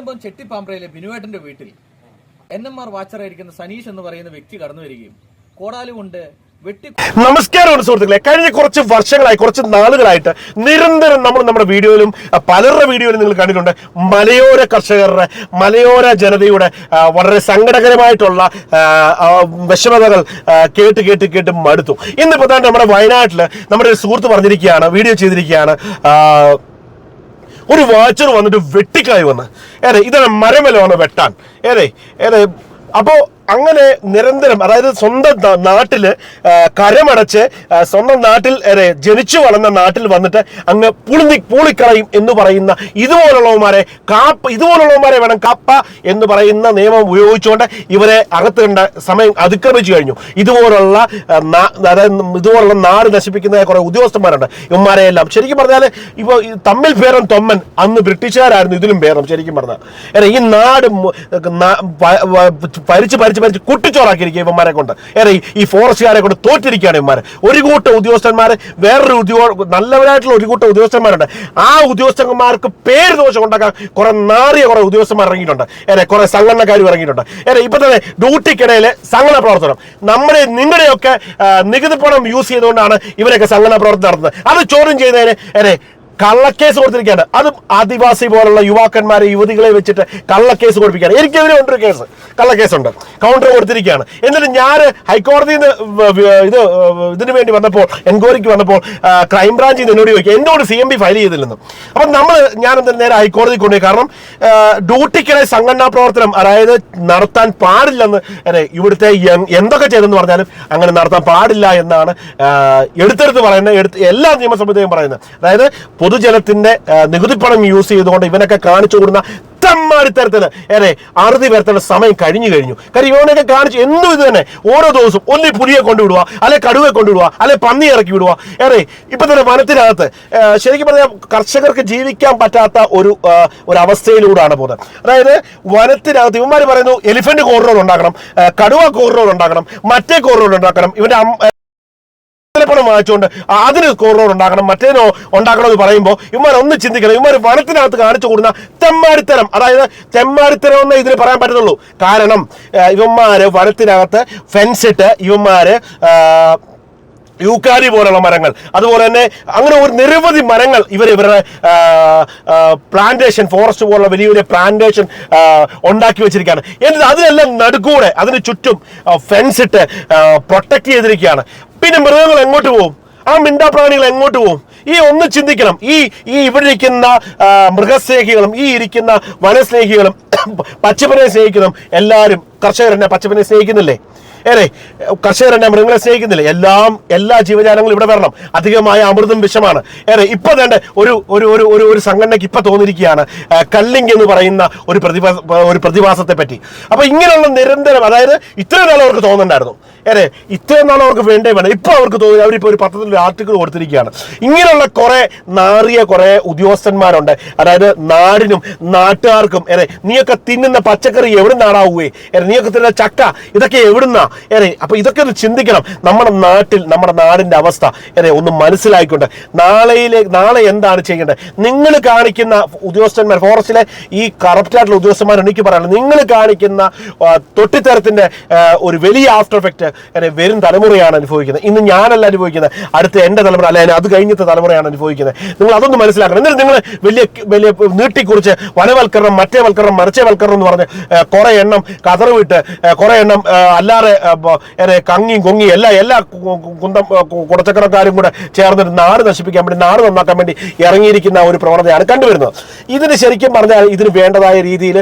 ഇപ്പം ചെട്ടിപ്പാമ്പ്രയിലെ ബിനുവേട്ടന്റെ വീട്ടിൽ എൻ എം ആർ വാച്ചറായിരിക്കുന്ന സനീഷ് എന്ന് പറയുന്ന വ്യക്തി കടന്നു വരികയും കോടാലി കൊണ്ട് വെട്ടി നമസ്കാരമുണ്ട് സുഹൃത്തുക്കളെ. കഴിഞ്ഞ കുറച്ച് വർഷങ്ങളായി കുറച്ച് നാളുകളായിട്ട് നിരന്തരം നമ്മൾ നമ്മുടെ വീഡിയോയിലും പലരുടെ വീഡിയോയിലും നിങ്ങൾ കണ്ടിട്ടുണ്ട്. മലയോര കർഷകരുടെ മലയോര ജനതയുടെ വളരെ സങ്കടകരമായിട്ടുള്ള വിഷമതകൾ കേട്ട് കേട്ട് കേട്ട് മടുത്തു. ഇന്നിപ്പോൾ തന്നെ നമ്മുടെ വയനാട്ടിൽ നമ്മുടെ ഒരു സുഹൃത്ത് പറഞ്ഞിരിക്കുകയാണ് വീഡിയോ ചെയ്തിരിക്കുകയാണ് ഒരു വാച്ചർ വന്നിട്ട് വെട്ടിക്കായി വന്ന്. ഏതെ ഇതാണ് മരമല വന്ന് വെട്ടാൻ. ഏതെ ഏതെ അപ്പോ അങ്ങനെ നിരന്തരം അതായത് സ്വന്തം നാട്ടിൽ കരമടച്ച് സ്വന്തം നാട്ടിൽ ജനിച്ചു വളർന്ന നാട്ടിൽ വന്നിട്ട് അങ്ങ് പുളിന്തി പൂളിക്കളയും എന്ന് പറയുന്ന ഇതുപോലുള്ളവന്മാരെ കാപ്പ ഇതുപോലുള്ളവന്മാരെ വേണം കാപ്പ എന്ന് പറയുന്ന നിയമം ഉപയോഗിച്ചുകൊണ്ട് ഇവരെ അകത്തേണ്ട സമയം അതിക്രമിച്ചു കഴിഞ്ഞു ഇതുപോലുള്ള ഇതുപോലുള്ള നാട് നശിപ്പിക്കുന്ന കുറെ ഉദ്യോഗസ്ഥന്മാരുണ്ട് ഇവന്മാരെ എല്ലാം ശരിക്കും പറഞ്ഞാൽ ഇപ്പോൾ തമ്മിൽ പേരം തൊമ്മൻ അന്ന് ബ്രിട്ടീഷുകാരായിരുന്നു ഇതിലും പേരം ശരിക്കും പറഞ്ഞാൽ ഈ നാട് പരിച്ച് പരിച്ച് വലിച്ച് കുട്ടിച്ചോറാക്കിയിരിക്കുക ഇവന്മാരെ കൊണ്ട്. ഏറെ ഈ- ഫോറസ്റ്റുകാരെ കൊണ്ട് തോറ്റിരിക്കുകയാണ് ഇവന്മാർ ഒരു കൂട്ടം ഉദ്യോഗസ്ഥന്മാർ വേറൊരു ഉദ്യോഗ നല്ലവരായിട്ടുള്ള ഒരു കൂട്ടം ഉദ്യോഗസ്ഥന്മാരുണ്ട്. ആ ഉദ്യോഗസ്ഥന്മാർക്ക് പേര് ദോഷം ഉണ്ടാക്കാൻ കുറെ നാറിയ കുറെ ഉദ്യോഗസ്ഥന്മാർ ഇറങ്ങിയിട്ടുണ്ട്. ഏറെ കുറെ സംഘടനക്കാരും ഇറങ്ങിയിട്ടുണ്ട്. ഏറെ ഇപ്പൊ തന്നെ ഡ്യൂട്ടിക്കിടയിൽ സംഘടന പ്രവർത്തനം. നമ്മുടെ നിങ്ങളുടെയൊക്കെ നികുതി പണം യൂസ് ചെയ്തുകൊണ്ടാണ് ഇവരൊക്കെ സംഘടന പ്രവർത്തനം നടത്തുന്നത്. അത് ചോദ്യം ചെയ്യുന്നതിന് ഏറെ കള്ളക്കേസ് കൊടുത്തിരിക്കുകയാണ്. അതും ആദിവാസി പോലുള്ള യുവാക്കന്മാരെ യുവതികളെ വെച്ചിട്ട് കള്ളക്കേസ് കൊടുപ്പിക്കുകയാണ്. എനിക്കെതിരെ ഉണ്ടൊരു കേസ്. കള്ളക്കേസുണ്ട്. കൗണ്ടർ കൊടുത്തിരിക്കുകയാണ്. എന്നിട്ട് ഞാൻ ഹൈക്കോടതിയിൽ നിന്ന് ഇത് ഇതിനു വേണ്ടി വന്നപ്പോൾ എൻക്വയറിക്ക് വന്നപ്പോൾ ക്രൈം ക്രൈംബ്രാഞ്ചിൽ നിന്ന് എന്നോട് ചോദിക്കുക എന്നോട് സി എം ബി ഫയൽ ചെയ്തില്ലെന്നും. അപ്പം നമ്മൾ ഞാൻ എന്തായാലും നേരെ ഹൈക്കോടതി കൊണ്ടുപോയി. കാരണം ഡ്യൂട്ടിക്കിടെ സംഘടനാ പ്രവർത്തനം അതായത് നടത്താൻ പാടില്ലെന്ന് ഇവിടുത്തെ എന്തൊക്കെ ചെയ്തെന്ന് പറഞ്ഞാലും അങ്ങനെ നടത്താൻ പാടില്ല എന്നാണ് എടുത്തെടുത്ത് പറയുന്നത് എടുത്ത് എല്ലാ നിയമസഭയും പറയുന്നത്. അതായത് പൊതുജനത്തിന്റെ നികുതിപ്പണം യൂസ് ചെയ്തുകൊണ്ട് ഇവനൊക്കെ കാണിച്ചു കൊടുക്കുന്ന തമ്മാടിത്തരത്തിൽ ഏറെ അറുതി വരത്തേണ്ട സമയം കഴിഞ്ഞു കഴിഞ്ഞു. കാര്യം ഇവനൊക്കെ കാണിച്ച് എന്തും ഇത് തന്നെ. ഓരോ ദിവസവും ഒന്നി പുലിയെ കൊണ്ടുവിടുക അല്ലെ കടുവയെ കൊണ്ടുവിടുക അല്ലെ പന്നി ഇറക്കി വിടുക ഏറെ ഇപ്പൊ തന്നെ വനത്തിനകത്ത് ശരിക്കും പറഞ്ഞാൽ കർഷകർക്ക് ജീവിക്കാൻ പറ്റാത്ത ഒരു ഒരു അവസ്ഥയിലൂടെയാണ് പോകുന്നത്. അതായത് വനത്തിനകത്ത് ഇവന്മാർ പറയുന്നു എലിഫന്റ് കോറിഡോർ ഉണ്ടാക്കണം കടുവ കോറിഡോർ ഉണ്ടാക്കണം മറ്റേ കോറിഡോർ ഉണ്ടാക്കണം ഇവന്റെ പണം വാങ്ങിച്ചുകൊണ്ട് അതിന് കോറിഡോർ ഉണ്ടാക്കണം മറ്റേനോ ഉണ്ടാക്കണം എന്ന് പറയുമ്പോൾ ഇവന്മാർ ഒന്ന് ചിന്തിക്കണം. ഇവന്മാർ വനത്തിനകത്ത് കാണിച്ചു കൂടുന്ന തെമ്മാടിത്തരം. അതായത് തെമ്മാടിത്തരം എന്നേ ഇതിന് പറയാൻ പറ്റത്തുള്ളൂ. കാരണം ഇവന്മാര് വനത്തിനകത്ത് ഫെൻസ് ഇട്ട് ആ, പോലുള്ള മരങ്ങൾ. അതുപോലെ തന്നെ അങ്ങനെ ഒരു നിരവധി മരങ്ങൾ ഇവർ ഇവരുടെ പ്ലാന്റേഷൻ ഫോറസ്റ്റ് പോലുള്ള വലിയ വലിയ പ്ലാന്റേഷൻ ഉണ്ടാക്കി വെച്ചിരിക്കുകയാണ്. എന്നിട്ട് അതിനെല്ലാം നടുക്കൂടെ അതിന് ചുറ്റും ഫെൻസ് ഇട്ട് പ്രൊട്ടക്ട് ചെയ്തിരിക്കുകയാണ്. പിന്നെ മൃഗങ്ങൾ എങ്ങോട്ട് പോകും ആ മിണ്ടാപ്രാണികൾ എങ്ങോട്ട് പോകും ഈ ഒന്ന് ചിന്തിക്കണം. ഈ ഈ ഇവിടെ ഇരിക്കുന്ന മൃഗസ്നേഹികളും ഈ ഇരിക്കുന്ന വനസ്നേഹികളും പച്ചപ്പനെ സ്നേഹിക്കുന്നതും എല്ലാവരും കർഷകർ എന്നെ പച്ചപ്പിനെ സ്നേഹിക്കുന്നില്ലേ? ഏറെ കർഷകർ എന്നെ മൃഗങ്ങളെ സ്നേഹിക്കുന്നില്ലേ? എല്ലാം എല്ലാ ജീവജാലങ്ങളും ഇവിടെ വരണം. അധികമായ അമൃതും വിഷമാണ്. ഏറെ ഇപ്പൊ തന്നെ ഒരു ഒരു ഒരു ഒരു ഒരു സംഘടനയ്ക്ക് ഇപ്പൊ തോന്നിയിരിക്കുകയാണ് കല്ലിങ് എന്ന് പറയുന്ന ഒരു പ്രതിഭാ ഒരു പ്രതിഭാസത്തെ പറ്റി അപ്പൊ ഇങ്ങനെയുള്ള നിരന്തരം അതായത് ഇത്രയും നാൾ അവർക്ക് തോന്നുന്നുണ്ടായിരുന്നു ഏറെ ഇത്രയും നാൾ അവർക്ക് വേണ്ടേ വേണം. ഇപ്പൊ അവർക്ക് തോന്നി അവരിപ്പോ ഒരു പത്രത്തിൽ ഒരു ആർട്ടിക്കിൾ കൊടുത്തിരിക്കുകയാണ്. ഇങ്ങനെയുള്ള കുറെ നാറിയ കുറെ ഉദ്യോഗസ്ഥന്മാരുണ്ട്. അതായത് നാടിനും നാട്ടുകാർക്കും ഏറെ നീയൊക്കെ തിന്നുന്ന പച്ചക്കറി എവിടെ നാടാവുകയെ നീയൊക്കെ ചക്ക ഇതൊക്കെ എവിടുന്നാ? ഏറെ അപ്പൊ ഇതൊക്കെ ഒന്ന് ചിന്തിക്കണം. നമ്മുടെ നാട്ടിൽ നമ്മുടെ നാടിന്റെ അവസ്ഥ. ഏറെ ഒന്ന് മനസ്സിലായിക്കൊണ്ട് നാളെയിലെ നാളെ എന്താണ് ചെയ്യേണ്ടത്? നിങ്ങൾ കാണിക്കുന്ന ഉദ്യോഗസ്ഥന്മാർ ഫോറസ്റ്റിലെ ഈ കറപ്റ്റ് ആയിട്ടുള്ള ഉദ്യോഗസ്ഥന്മാർ എനിക്ക് പറയാനുള്ളത് നിങ്ങൾ കാണിക്കുന്ന തൊട്ടിത്തരത്തിന്റെ ഒരു വലിയ ആഫ്റ്റർ എഫക്റ്റ് ഏറെ വരും തലമുറയാണ് അനുഭവിക്കുന്നത്. ഇന്ന് ഞാനല്ല അനുഭവിക്കുന്നത്. അടുത്ത എന്റെ തലമുറ അല്ലെ അത് കഴിഞ്ഞത്തെ തലമുറയാണ് അനുഭവിക്കുന്നത്. നിങ്ങൾ അതൊന്ന് മനസ്സിലാക്കണം. എന്നിട്ട് നിങ്ങൾ വലിയ വലിയ നീട്ടിക്കുറിച്ച് വനവൽക്കരണം മറ്റേ വൽക്കരണം മറിച്ചേ വൽക്കരണം എന്ന് പറഞ്ഞ് കുറെ എണ്ണം കതറ് വിട്ട് കുറേ എണ്ണം അല്ലാതെ കങ്ങിയും കൊങ്ങിയും എല്ലാ എല്ലാ കുന്തം ആ, കു- കുടച്ചക്കരക്കാരും കൂടെ ചേർന്നിട്ട് നാട് നശിപ്പിക്കാൻ വേണ്ടി നാട് നന്നാക്കാൻ വേണ്ടി ഇറങ്ങിയിരിക്കുന്ന ഒരു പ്രവണതയാണ് കണ്ടുവരുന്നത്. ഇതിന് ശരിക്കും പറഞ്ഞാൽ ഇതിന് വേണ്ടതായ രീതിയിൽ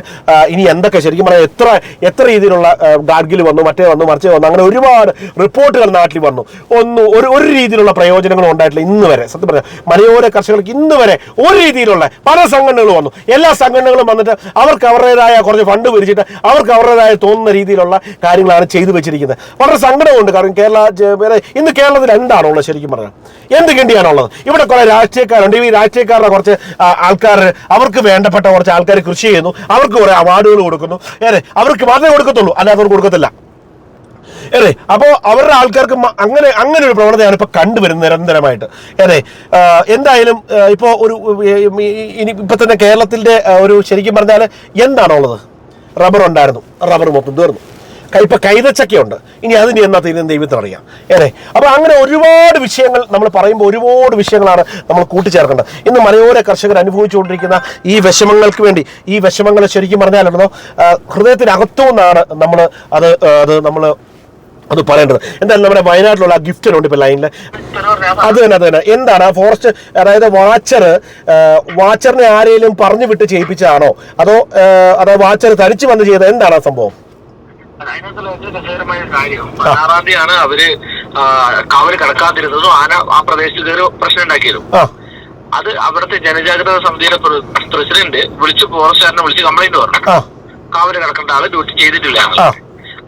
ഇനി എന്തൊക്കെ ശരിക്കും പറഞ്ഞാൽ എത്ര എത്ര രീതിയിലുള്ള ഗാഡ്ഗിൽ വന്നു മറ്റേ വന്നു മറിച്ച് വന്നു അങ്ങനെ ഒരുപാട് റിപ്പോർട്ടുകൾ നാട്ടിൽ വന്നു. ഒന്ന് ഒരു ഒരു രീതിയിലുള്ള പ്രയോജനങ്ങളും ഉണ്ടായിട്ടില്ല ഇന്ന് വരെ. സത്യം പറഞ്ഞാൽ മലയോര കർഷകർക്ക് ഇന്ന് വരെ ഒരു രീതിയിലുള്ള പല സംഘടനകളും വന്നു. എല്ലാ സംഘടനകളും വന്നിട്ട് അവർക്ക് അവരുടേതായ കുറച്ച് ഫണ്ട് പിരിച്ചിട്ട് അവർക്ക് അവരുടേതായ തോന്നുന്ന രീതിയിലുള്ള കാര്യങ്ങളാണ് ചെയ്തു വെച്ചിരിക്കുന്നത്. വളരെ സങ്കടമുണ്ട് കാരണം കേരള ഇന്ന് കേരളത്തിൽ എന്താണുള്ളത് ശരിക്കും പറഞ്ഞാൽ? എന്ത് കിണ്ടിയാണുള്ളത്? ഇവിടെ കുറെ രാഷ്ട്രീയക്കാരുണ്ട്. ഈ രാഷ്ട്രീയക്കാരുടെ കുറച്ച് ആൾക്കാർ അവർക്ക് വേണ്ടപ്പെട്ട കുറച്ച് ആൾക്കാർ കൃഷി ചെയ്യുന്നു. അവർക്ക് കുറെ അവാർഡുകൾ കൊടുക്കുന്നു. ഏറെ അവർക്ക് മാത്രമേ കൊടുക്കത്തുള്ളൂ. അല്ലാത്തവർക്ക് കൊടുക്കത്തില്ല. അതെ അപ്പോൾ അവരുടെ ആൾക്കാർക്ക് അങ്ങനെ അങ്ങനെ ഒരു പ്രവണതയാണ് ഇപ്പൊ കണ്ടുവരുന്നത് നിരന്തരമായിട്ട്. അതെ എന്തായാലും ഇപ്പോൾ ഇപ്പോ ഒരു ഇനി ഇപ്പൊ തന്നെ കേരളത്തിന്റെ ഒരു ശരിക്കും പറഞ്ഞാൽ എന്താണുള്ളത്? റബ്ബർ ഉണ്ടായിരുന്നു. റബ്ബർ മൊത്തം തീർന്നു. ഇപ്പം കൈതച്ചക്കയുണ്ട് ഇനി അതിന് എന്നാ തീരുന്ന ദൈവത്തിന് അറിയാം. ഏറെ? അപ്പൊ അങ്ങനെ ഒരുപാട് വിഷയങ്ങൾ നമ്മൾ പറയുമ്പോൾ ഒരുപാട് വിഷയങ്ങളാണ് നമ്മൾ കൂട്ടിച്ചേർക്കേണ്ടത്. ഇന്ന് മലയോര കർഷകർ അനുഭവിച്ചുകൊണ്ടിരിക്കുന്ന ഈ വിഷമങ്ങൾക്ക് വേണ്ടി ഈ വിഷമങ്ങൾ ശരിക്കും പറഞ്ഞാലുണ്ടോ ഹൃദയത്തിനകത്തു ഹൃദയത്തിനകത്തുനിന്നാണ് നമ്മൾ അത് അത് നമ്മൾ അത് പറയേണ്ടത്. എന്താണ് നമ്മുടെ വയനാട്ടിലുള്ള ആ ഗിഫ്റ്റ് ഉണ്ട് ഇപ്പൊ ലൈനിൽ അത് തന്നെ അത് തന്നെ. എന്താണ് ആ ഫോറസ്റ്റ് അതായത് വാച്ചർ വാച്ചറിനെ ആരെങ്കിലും പറഞ്ഞു വിട്ട് ചെയ്യിപ്പിച്ചതാണോ? അതോ അതോ വാച്ചർ തനിച്ച് വന്ന് ചെയ്തത് എന്താണ് ആ സംഭവം? പതിനാറാം തീയതിയാണ് അവർ കാവൽ കടക്കാതിരുന്നതും ആന ആ പ്രദേശത്ത് കയറി പ്രശ്നം ഉണ്ടാക്കിയതും. അത് അവിടുത്തെ ജനജാഗ്രത സമിതിയുടെ പ്ര- പ്രസിഡന്റ് വിളിച്ച് ഫോറസ്റ്റുകാരനെ വിളിച്ച് കംപ്ലൈന്റ് പറഞ്ഞു. കാവൽ കിടക്കേണ്ട ആൾ ഡ്യൂട്ടി ചെയ്തിട്ടില്ല.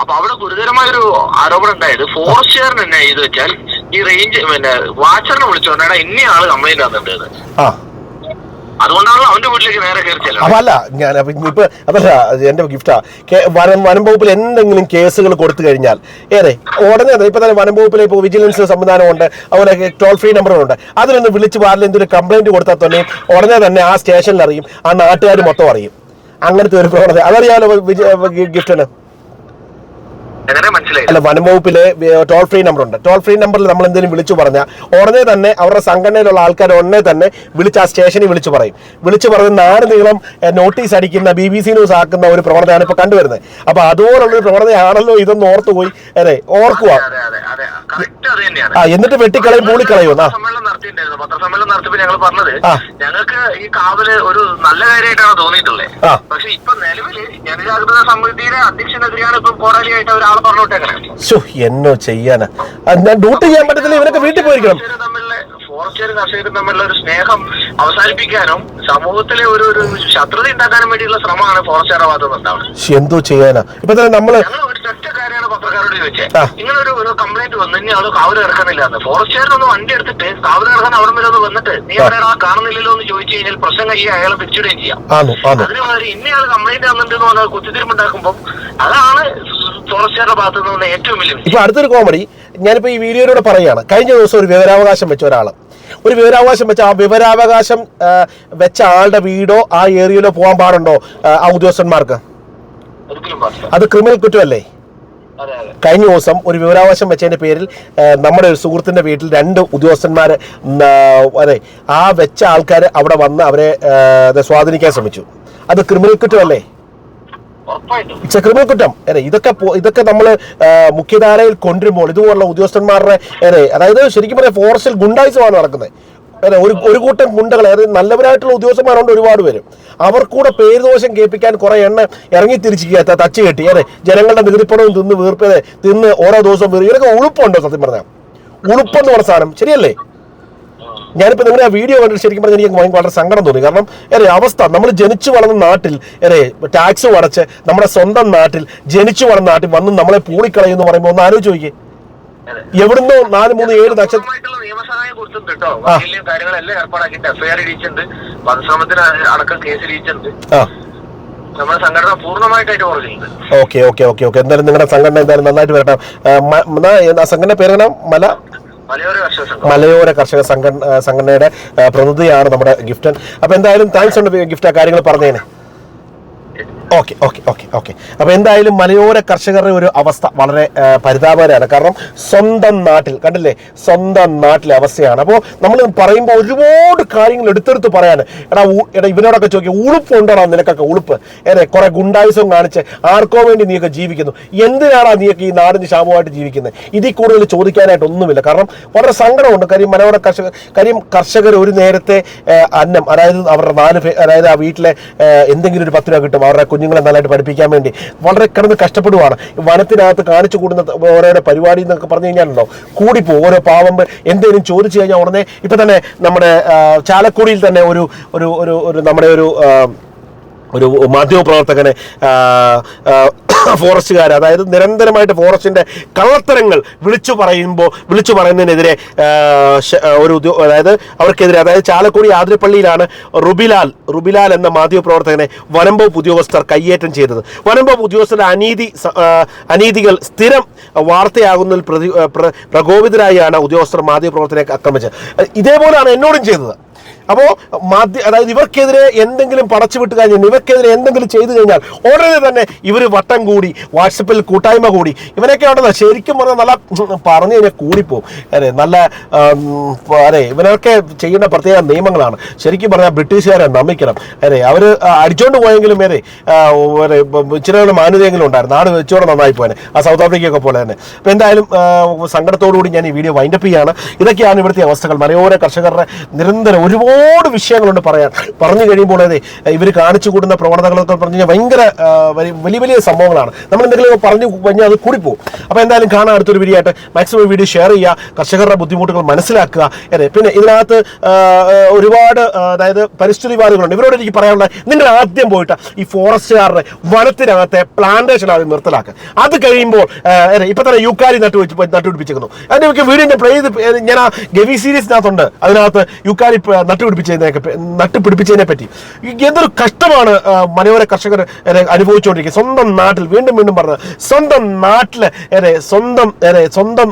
അപ്പൊ അവിടെ ഗുരുതരമായൊരു ആരോപണം ഉണ്ടായത്. ഫോറസ്റ്റുകാരൻ എന്നെ ചെയ്ത് വെച്ചാൽ ഈ റേഞ്ച് പിന്നെ വാച്ചറിനെ വിളിച്ചോണ്ടാണ് പറഞ്ഞാൽ ആൾ കംപ്ലൈന്റ് വന്നിട്ടുണ്ട് അതുകൊണ്ടാണല്ലോ അവന്റെ വീട്ടിലേക്ക് നേരെ കയറി അപ്പൊ അല്ല ഞാൻ ഇപ്പൊ അതല്ല അത് എന്റെ ഗിഫ്റ്റാ വനം വനം വകുപ്പിൽ എന്തെങ്കിലും കേസുകൾ കൊടുത്തു കഴിഞ്ഞാൽ ഏറെ ഉടനെ ഇപ്പൊ തന്നെ വനം വകുപ്പിലെ ഇപ്പോൾ വിജിലൻസ് സംവിധാനമുണ്ട് അതുപോലെ ടോൾ ഫ്രീ നമ്പറുണ്ട് അതിലൊന്ന് വിളിച്ച് പാടില്ല എന്തൊരു കംപ്ലൈന്റ് കൊടുത്താൽ തന്നെ ഉടനെ തന്നെ ആ സ്റ്റേഷനിൽ അറിയും ആ നാട്ടുകാർ മൊത്തം അറിയും. അങ്ങനത്തെ ഒരു പ്രവണത. അതറിയാലോ ഗിഫ്റ്റിന്? അല്ല വനംവകുപ്പിലെ ടോൾ ഫ്രീ നമ്പർ ഉണ്ട്. ടോൾ ഫ്രീ നമ്പറിൽ നമ്മൾ എന്തെങ്കിലും വിളിച്ചു പറഞ്ഞാൽ ഉടനെ തന്നെ അവരുടെ സംഘടനയിലുള്ള ആൾക്കാർ ഉടനെ തന്നെ വിളിച്ച് ആ സ്റ്റേഷനിൽ വിളിച്ചു പറയും. വിളിച്ചു പറഞ്ഞ് നാല് നീളം നോട്ടീസ് അടിക്കുന്ന ബി ബി സി ന്യൂസ് ആക്കുന്ന ഒരു പ്രവണതയാണ് ഇപ്പൊ കണ്ടുവരുന്നത്. അപ്പൊ അതുപോലുള്ള ഒരു പ്രവണതയാണല്ലോ ഇതൊന്ന് ഓർത്തു പോയി അതെ ഓർക്കുക ആ എന്നിട്ട് വെട്ടിക്കളയും പൂളിക്കളയും ആ. പത്രസമ്മേളനം നടത്തിയിട്ടുണ്ടായിരുന്നു. പത്രസമ്മേളനം നടത്തിയപ്പോ ഞങ്ങൾ പറഞ്ഞത് ഞങ്ങൾക്ക് ഈ കാവൽ ഒരു നല്ല കാര്യമായിട്ടാണ് തോന്നിയിട്ടുള്ളത്. പക്ഷെ ഇപ്പൊ നിലവിൽ ജനജാഗ്രത സമിതിയുടെ അധ്യക്ഷനെതിരെയാണ് ഇപ്പൊ പോരാളിയായിട്ട് വിട്ടേക്കണേ ശോ എന്നോ ചെയ്യാനാ. ഞാൻ ഡ്യൂട്ടി ചെയ്യാൻ പറ്റത്തില്ല ഇവരൊക്കെ വീട്ടിൽ പോയിരിക്കണം. ഫോറസ്റ്റുകാരും കർഷകരും തമ്മിലുള്ള ഒരു സ്നേഹം അവസാനിപ്പിക്കാനും സമൂഹത്തിലെ ഒരു ഒരു ശത്രുത ഉണ്ടാക്കാനും വേണ്ടിയുള്ള ശ്രമമാണ് ഫോറസ്റ്റുകാരുടെ ഭാഗത്ത് ഉണ്ടാവുന്നത്. എന്തോ ചെയ്യാനാ. ഇപ്പൊ തന്നെ നമ്മൾ ഞങ്ങൾ ഒരു ഒറ്റ കാര്യമാണ് പത്രക്കാരോട് ചോദിച്ചത് ആ. ഇങ്ങനൊരു ഒരു കംപ്ലൈന്റ് വന്നു ഇനി ആൾ കാവൽ കിടക്കുന്നില്ല എന്ന്. ഫോറസ്റ്റുകാരനൊന്ന് വണ്ടി എടുത്തിട്ട് കാവൽ കിടക്കാൻ അവിടെ വരെ ഒന്ന് വന്നിട്ട് നീ എവിടെയാ കാണുന്നില്ലല്ലോ എന്ന് ചോദിച്ചു കഴിഞ്ഞാൽ പ്രശ്നം കഴിയും അയാളെ പിടിച്ചിടുകയും ചെയ്യാം. അതിന് മാതിരി ഇന്നയാൾ കംപ്ലൈന്റ് വന്നിട്ടുണ്ടെന്ന് പറഞ്ഞാൽ കുത്തിത്തിരിമ്പുണ്ടാക്കുമ്പോൾ അതാണ് ഫോറസ്റ്റുകാരുടെ ഭാഗത്ത് നിന്ന് ഏറ്റവും വലിയ. ഇപ്പൊ അടുത്തൊരു കോമഡി ഞാനിപ്പോ ഈ വീഡിയോയിലൂടെ പറയുകയാണ്. കഴിഞ്ഞ ദിവസം ഒരു വിവരാവകാശം വെച്ച ഒരാൾ ഒരു വിവരാവകാശം വെച്ച ആ വിവരാവകാശം വെച്ച ആളുടെ വീടോ ആ ഏരിയയിലോ പോകാൻ പാടുണ്ടോ ആ, ഉദ്യോഗസ്ഥന്മാർക്ക്? അത് ക്രിമിനൽ കുറ്റമല്ലേ? കഴിഞ്ഞ ദിവസം ഒരു വിവരാവകാശം വെച്ചതിന്റെ പേരിൽ നമ്മുടെ ഒരു സുഹൃത്തിന്റെ വീട്ടിൽ രണ്ട് ഉദ്യോഗസ്ഥന്മാർ അതെ ആ വെച്ച ആൾക്കാർ അവിടെ വന്ന് അവരെ സ്വാധീനിക്കാൻ ശ്രമിച്ചു. അത് ക്രിമിനൽ കുറ്റമല്ലേ? ഇറ്റ്സ് അതെ ഇതൊക്കെ ഇതൊക്കെ നമ്മൾ മുഖ്യധാരയിൽ കൊണ്ടുവരുമ്പോൾ ഇതുപോലുള്ള ഉദ്യോഗസ്ഥന്മാരുടെ അതെ അതായത് ശരിക്കും പറയാം ഫോറസ്റ്റിൽ ഗുണ്ടായുസമാണ് നടക്കുന്നത്. അതെ ഒരു ഒരു കൂട്ടം ഗുണ്ടകൾ അതായത് നല്ലവരായിട്ടുള്ള ഉദ്യോഗസ്ഥന്മാരുണ്ട് ഒരുപാട് പേര്. അവർക്കൂടെ പേര് ദോഷം കേൾപ്പിക്കാൻ കുറെ എണ്ണ ഇറങ്ങി തിരിച്ചിരിക്കുക തച്ച് കെട്ടി. അതെ ജനങ്ങളുടെ നികുതിപ്പണവും തിന്ന് വീർപ്പതെ തിന്ന് ഓരോ ദിവസവും വീർ ഇതൊക്കെ ഉളുപ്പുണ്ടോ സത്യം പറഞ്ഞാൽ ഉളുപ്പെന്ന് പറഞ്ഞ സാധനം ശരിയല്ലേ? ഞാനിപ്പോ നിങ്ങളുടെ ആ വീഡിയോ കണ്ടിട്ട് ശരിക്കും പറഞ്ഞാൽ എനിക്ക് ഭയങ്കര വളരെ സങ്കടം തോന്നി. കാരണം ഏറെ അവസ്ഥ നമ്മൾ ജനിച്ചു വളർന്ന നാട്ടിൽ ഏറെ ടാക്സ് അടച്ച് നമ്മുടെ സ്വന്തം നാട്ടിൽ ജനിച്ചു വളർന്ന നാട്ടിൽ വന്ന് നമ്മളെ പൂളിക്കളയെന്ന് പറയുമ്പോൾ ഒന്ന് ആലോചിച്ച് നോക്കിയേ. എവിടുന്നോ നാല് മൂന്ന് ഏഴ് നക്ഷത്രം പൂർണമായിട്ടുള്ള നിയമസഹായം കൊടുത്തിട്ടുണ്ട് കേട്ടോ വക്കീലിനെയും കാര്യങ്ങളെല്ലാം ഏർപ്പാടാക്കിയിട്ട് എഫ്ഐആർ ഇടിച്ചിട്ടുണ്ട് വധശ്രമത്തിന് അടക്കം കേസ് ഇടിച്ചിട്ടുണ്ട് ആ. നമ്മുടെ സംഘടന പൂർണമായിട്ടായിട്ട് ഓക്കെ ഓക്കെ ഓക്കെ ഓക്കെ. എന്തായാലും നിങ്ങളുടെ സംഘടന എന്തായാലും നന്നായിട്ട് വരട്ടെ. സംഘടന പേരാണ് മല മലയോര കർഷക സംഘം സംഘടന സംഘടനയുടെ പ്രതിനിധിയാണ് നമ്മുടെ ഗിഫ്റ്റൻ. അപ്പൊ എന്തായാലും താങ്ക്സ് ഉണ്ട് ഗിഫ്റ്റ് ആ കാര്യങ്ങൾ പറഞ്ഞേനെ ഓക്കെ ഓക്കെ ഓക്കെ ഓക്കെ. അപ്പൊ എന്തായാലും മലയോര കർഷകരുടെ ഒരു അവസ്ഥ വളരെ പരിതാപകരമാണ്. കാരണം സ്വന്തം നാട്ടിൽ കണ്ടില്ലേ? സ്വന്തം നാട്ടിലെ അവസ്ഥയാണ്. അപ്പോൾ നമ്മൾ പറയുമ്പോൾ ഒരുപാട് കാര്യങ്ങൾ എടുത്തെടുത്ത് പറയാൻ എടാ എടാ ഇവനോടൊക്കെ ചോദിക്കുക ഉളുപ്പുണ്ടോടാ നിനക്കൊക്കെ ഉളുപ്പ്? ഏറെ കുറെ ഗുണ്ടായുസം കാണിച്ച് ആർക്കോ വേണ്ടി നീയൊക്കെ ജീവിക്കുന്നു. എന്തിനാടാ നീയൊക്കെ ഈ നാടിന് ശാപമായിട്ട് ജീവിക്കുന്നത് ഇതിൽ കൂടുതൽ ചോദിക്കാനായിട്ട് ഒന്നുമില്ല കാരണം വളരെ സങ്കടമുണ്ട്. കാര്യം മലയോര കർഷകർ കാര്യം കർഷകർ ഒരു നേരത്തെ അന്നം അതായത് അവരുടെ നാല് അതായത് ആ വീട്ടിലെ എന്തെങ്കിലും ഒരു പത്ത് രൂപ കിട്ടും. അവരുടെ കുഞ്ഞുങ്ങളെ നന്നായിട്ട് പഠിപ്പിക്കാൻ വേണ്ടി വളരെ കിടന്ന് കഷ്ടപ്പെടുവാണ്. വനത്തിനകത്ത് കാണിച്ചു കൂടുന്ന ഓരോരോ പരിപാടി എന്നൊക്കെ പറഞ്ഞു കഴിഞ്ഞാലുണ്ടോ? കൂടിപ്പോ ഓരോ പാവം എന്തെങ്കിലും ചോദിച്ചു കഴിഞ്ഞാൽ ഉടനെ ഇപ്പൊ തന്നെ നമ്മുടെ ചാലക്കുടിയിൽ തന്നെ ഒരു ഒരു ഒരു നമ്മുടെ ഒരു ഒരു മാധ്യമപ്രവർത്തകനെ ഫോറസ്റ്റുകാർ അതായത് നിരന്തരമായിട്ട് ഫോറസ്റ്റിന്റെ കള്ളത്തരങ്ങൾ വിളിച്ചു പറയുമ്പോൾ വിളിച്ചു പറയുന്നതിനെതിരെ ഒരു അതായത് അവർക്കെതിരെ അതായത് ചാലക്കുടി ആതിരപ്പള്ളിയിലാണ് റുബിലാൽ റുബിലാൽ എന്ന മാധ്യമപ്രവർത്തകനെ വനംവകുപ്പ് ഉദ്യോഗസ്ഥർ കയ്യേറ്റം ചെയ്തത്. വനംവകുപ്പ് ഉദ്യോഗസ്ഥരുടെ അനീതി അനീതികൾ സ്ഥിരം വാർത്തയാകുന്നതിൽ പ്രതി പ്രകോപിതരായാണ് ഉദ്യോഗസ്ഥർ മാധ്യമപ്രവർത്തകനെ ആക്രമിച്ചത് ഇതേപോലെയാണ് എന്നോടും ചെയ്തത്. അപ്പോൾ മാധ്യ അതായത് ഇവർക്കെതിരെ എന്തെങ്കിലും പടച്ചു വിട്ട് കഴിഞ്ഞാൽ ഇവർക്കെതിരെ എന്തെങ്കിലും ചെയ്തു കഴിഞ്ഞാൽ ഉടനെ തന്നെ ഇവർ വട്ടം കൂടി വാട്സപ്പിൽ കൂട്ടായ്മ കൂടി ഇവനൊക്കെ ഉണ്ടല്ലോ ശരിക്കും പറഞ്ഞാൽ നല്ല പറഞ്ഞു കഴിഞ്ഞാൽ കൂടിപ്പോവും. അതെ നല്ല അതെ ഇവനൊക്കെ ചെയ്യേണ്ട പ്രത്യേക നിയമങ്ങളാണ്. ശരിക്കും പറഞ്ഞാൽ ബ്രിട്ടീഷുകാരെ നമിക്കണം. അതെ അവർ അടിച്ചോണ്ട് പോയെങ്കിലും അതെ ഇച്ചിരി മാന്യതയെങ്കിലും ഉണ്ടായിരുന്നു. നാട് വെച്ചോടെ നന്നായി പോയെ ആ സൗത്ത് ആഫ്രിക്കയൊക്കെ പോലെ തന്നെ. അപ്പോൾ എന്തായാലും സങ്കടത്തോടു കൂടി ഞാൻ ഈ വീഡിയോ വൈൻഡപ്പ് ചെയ്യാണ്. ഇതൊക്കെയാണ് ഇവിടുത്തെ അവസ്ഥകൾ. മലയോര കർഷകരുടെ നിരന്തരം ഒരുപാട് വിഷയങ്ങളുണ്ട് പറയാൻ. പറഞ്ഞു കഴിയുമ്പോൾ അതെ ഇവർ കാണിച്ചു കൂടുന്ന പ്രവണതകളൊക്കെ പറഞ്ഞു കഴിഞ്ഞാൽ ഭയങ്കര വലിയ വലിയ സംഭവങ്ങളാണ്. നമ്മൾ എന്തെങ്കിലും പറഞ്ഞു കഴിഞ്ഞാൽ അത് കൂടിപ്പോകും അപ്പോൾ എന്തായാലും കാണാൻ അടുത്തൊരു വീഡിയോ ആയിട്ട്. മാക്സിമം വീഡിയോ ഷെയർ ചെയ്യുക കർഷകരുടെ ബുദ്ധിമുട്ടുകൾ മനസ്സിലാക്കുക അതെ. പിന്നെ ഇതിനകത്ത് ഒരുപാട് അതായത് പരിസ്ഥിതിവാദികളുണ്ട്. ഇവരോട് എനിക്ക് പറയാനുള്ള നിങ്ങൾ ആദ്യം പോയിട്ട് ഈ ഫോറസ്റ്റുകാരുടെ വനത്തിനകത്തെ പ്ലാന്റേഷൻ ആദ്യം നിർത്തലാക്കുക. അത് കഴിയുമ്പോൾ ഇപ്പം തന്നെ യുക്കാരി നട്ടു നട്ടുപിടിപ്പിച്ചിരിക്കുന്നു. ഒക്കെ വീഡിയോ ഞാൻ പ്ലേ ചെയ്ത് ഞാൻ ആ ഗവി സീരീസിനകത്തുണ്ട് അതിനകത്ത് യുക്കാരി പ- നട്ടുപിടിപ്പിച്ചതിനെ നട്ടുപിടിപ്പിച്ചതിനെ പറ്റി. എന്തൊരു കഷ്ടമാണ് മനോഹര കർഷകർ അനുഭവിച്ചുകൊണ്ടിരിക്കുന്നത് സ്വന്തം നാട്ടിൽ വീണ്ടും വീണ്ടും പറഞ്ഞത് സ്വന്തം നാട്ടിൽ ഏറെ സ്വന്തം സ്വന്തം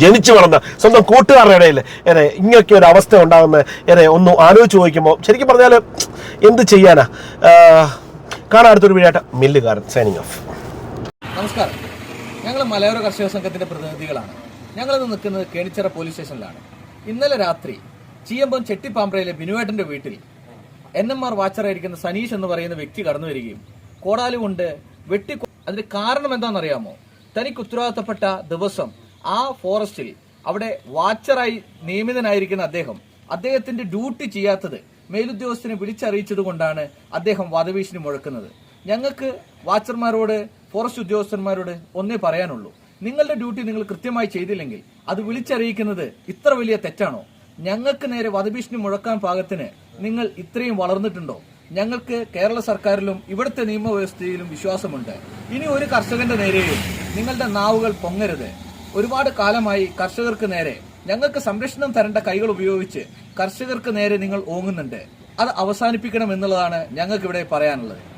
ജനിച്ചു വളർന്ന സ്വന്തം കൂട്ടുകാരുടെ ഇടയിൽ ഏറെ ഇങ്ങനെയൊക്കെ ഒരു അവസ്ഥ ഉണ്ടാകുന്ന ഏറെ ഒന്ന് ആലോചിച്ച് ചോദിക്കുമ്പോൾ ശരിക്കും പറഞ്ഞാൽ എന്ത് ചെയ്യാനാ? കാണാൻ അടുത്തൊരു വീടായിട്ട് മില്ലുകാരൻ സൈനിങ് ഓഫ് നമസ്കാരം. ഞങ്ങൾ മലയോര കർഷക സംഘത്തിന്റെ പ്രതിനിധികളാണ്. ഞങ്ങളിന്ന് നിൽക്കുന്നത് കേണിച്ചിറ പോലീസ് സ്റ്റേഷനിലാണ്. ഇന്നലെ രാത്രി ചീയമ്പം ചെട്ടിപ്പാമ്പ്രയിലെ ബിനുവേട്ടന്റെ വീട്ടിൽ എൻ എം ആർ വാച്ചറായിരിക്കുന്ന സനീഷ് എന്ന് പറയുന്ന വ്യക്തി കടന്നു വരികയും കോടാലു കൊണ്ട് വെട്ടി അതിന് കാരണം എന്താണെന്നറിയാമോ? തനിക്ക് ഉത്തരവാദിത്തപ്പെട്ട ദിവസം ആ ഫോറസ്റ്റിൽ അവിടെ വാച്ചറായി നിയമിതനായിരിക്കുന്ന അദ്ദേഹം അദ്ദേഹത്തിന്റെ ഡ്യൂട്ടി ചെയ്യാത്തത് മേലുദ്യോഗസ്ഥനെ വിളിച്ചറിയിച്ചത് കൊണ്ടാണ് അദ്ദേഹം വധഭീഷണി മുഴക്കുന്നത്. ഞങ്ങൾക്ക് വാച്ചർമാരോട് ഫോറസ്റ്റ് ഉദ്യോഗസ്ഥന്മാരോട് ഒന്നേ പറയാനുള്ളൂ. നിങ്ങളുടെ ഡ്യൂട്ടി നിങ്ങൾ കൃത്യമായി ചെയ്തില്ലെങ്കിൽ അത് വിളിച്ചറിയിക്കുന്നത് ഇത്ര വലിയ തെറ്റാണോ? ഞങ്ങൾക്ക് നേരെ വധഭീഷണി മുഴക്കാൻ പാകത്തിന് നിങ്ങൾ ഇത്രയും വളർന്നിട്ടുണ്ടോ? ഞങ്ങൾക്ക് കേരള സർക്കാരിലും ഇവിടുത്തെ നിയമവ്യവസ്ഥയിലും വിശ്വാസമുണ്ട്. ഇനി ഒരു കർഷകന്റെ നേരെയും നിങ്ങളുടെ നാവുകൾ പൊങ്ങരുത്. ഒരുപാട് കാലമായി കർഷകർക്ക് നേരെ ഞങ്ങൾക്ക് സംരക്ഷണം തരേണ്ട കൈകൾ ഉപയോഗിച്ച് കർഷകർക്ക് നേരെ നിങ്ങൾ ഓങ്ങുന്നുണ്ട്. അത് അവസാനിപ്പിക്കണം എന്നുള്ളതാണ് ഞങ്ങൾക്ക് ഇവിടെ പറയാനുള്ളത്.